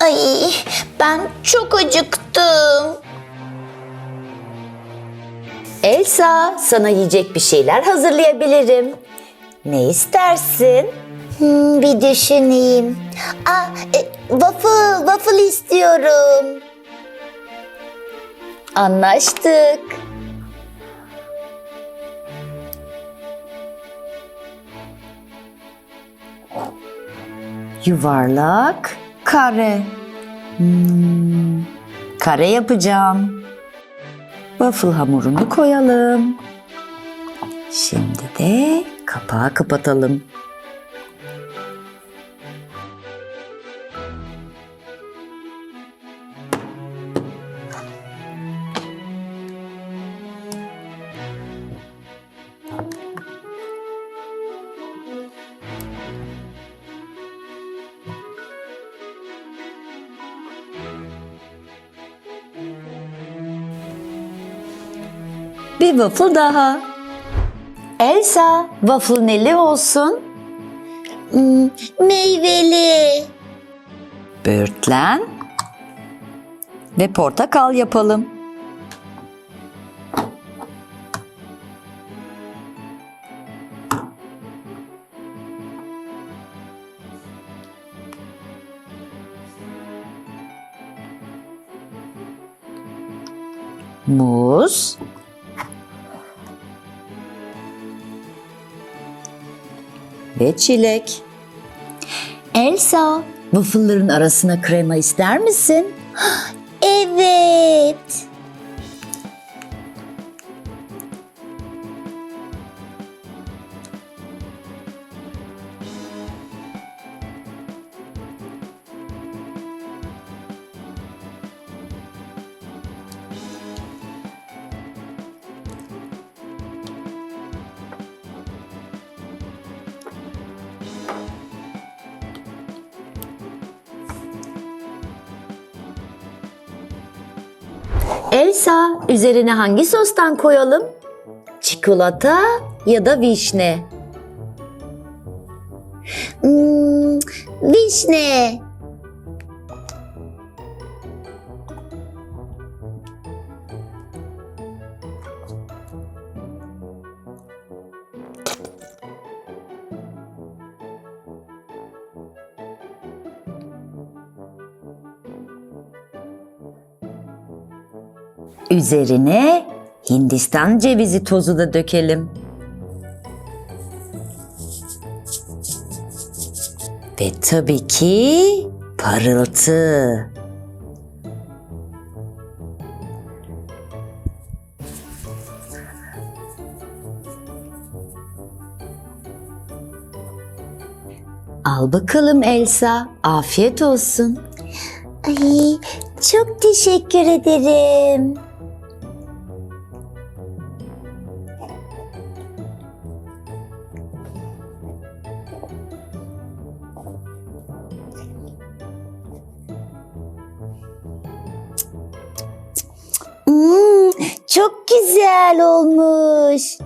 Ay ben çok acıktım. Elsa sana yiyecek bir şeyler hazırlayabilirim. Ne istersin? Hmm, bir düşüneyim. Aa, e, waffle, waffle istiyorum. Anlaştık. Yuvarlak, kare. Hmm, kare yapacağım. Waffle hamurunu koyalım. Şimdi de kapağı kapatalım. Bir waffle daha. Elsa, waffle neli olsun? Hmm, meyveli. Böğürtlen ve portakal yapalım. Muz. Ve çilek. Elsa, waffle'ların arasına krema ister misin? Evet. Elsa, üzerine hangi sostan koyalım? Çikolata ya da vişne? Hmm, vişne. Üzerine Hindistan cevizi tozu da dökelim. Ve tabii ki parıltı. Al bakalım Elsa. Afiyet olsun. Ay, çok teşekkür ederim. Çok güzel olmuş.